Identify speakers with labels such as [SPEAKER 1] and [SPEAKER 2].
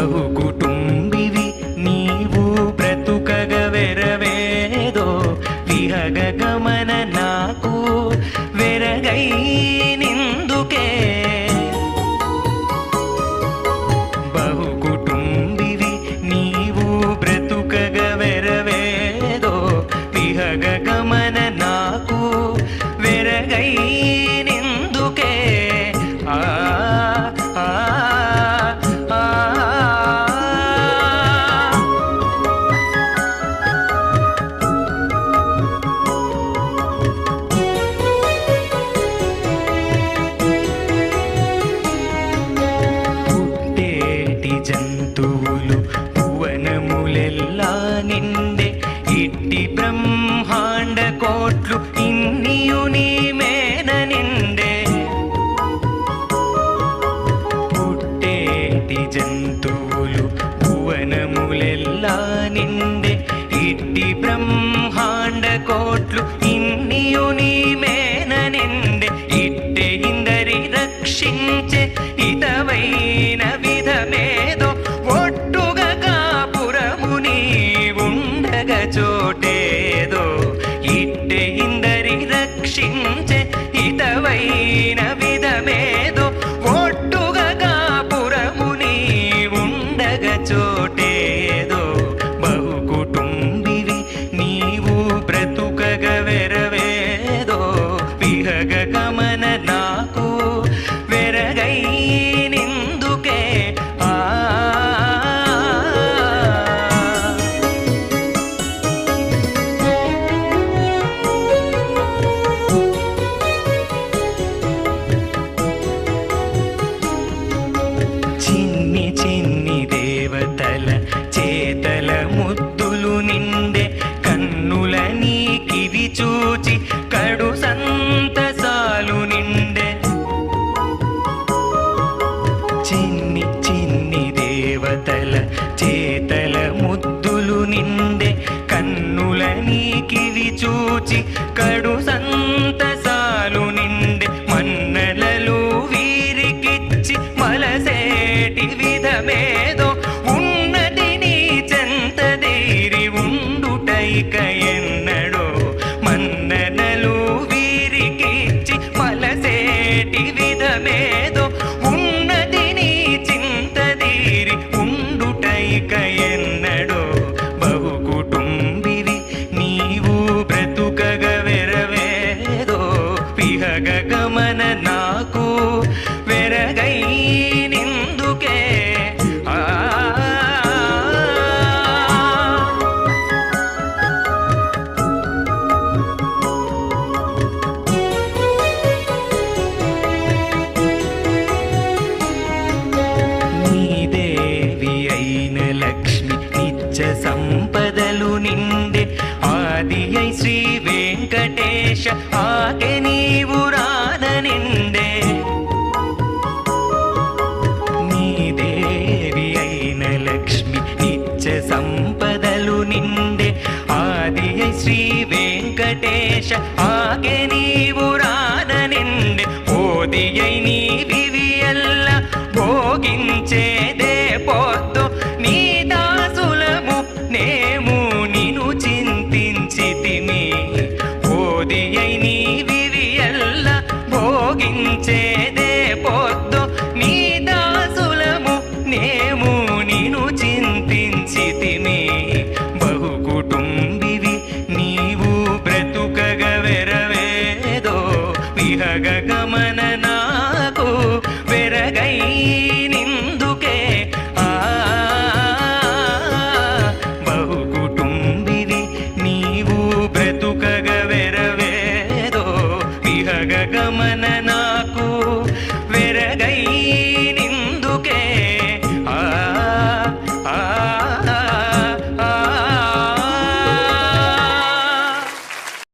[SPEAKER 1] ಪ್ರಭು నిండే ఇట్టి బ్రహ్మాండ కోట్లు విహగ గమన నాకు వెరగై నిందుకే. ఆ. చిన్ని చిన్ని దేవతల చేతల ముద్దులు నిండే కన్నుల నీకివి చూచి చిన్ని దేవతల చేతల ముద్దులు నిండే కన్నుల నీకివి చూచి కడు సంతసాలు నిండే మన్నలలు వీరికిచ్చి మలసేటి విధమేదో ఉన్నది నీ చెంతదేరి ఉండుటైక నిత్య సంపదలు నిండే ఆది అయి శ్రీ వెంకటేశ ఆకె నీవు రాధ నిండే. నీ దేవి అయిన లక్ష్మి నిత్య సంపదలు నిండే ఆది అయి శ్రీ వెంకటేశ ఆకె నీవు రాధ నిండే. ఓది అయి నీ వివియల్ల భోగించే ఓది ఎల్ల భోగించే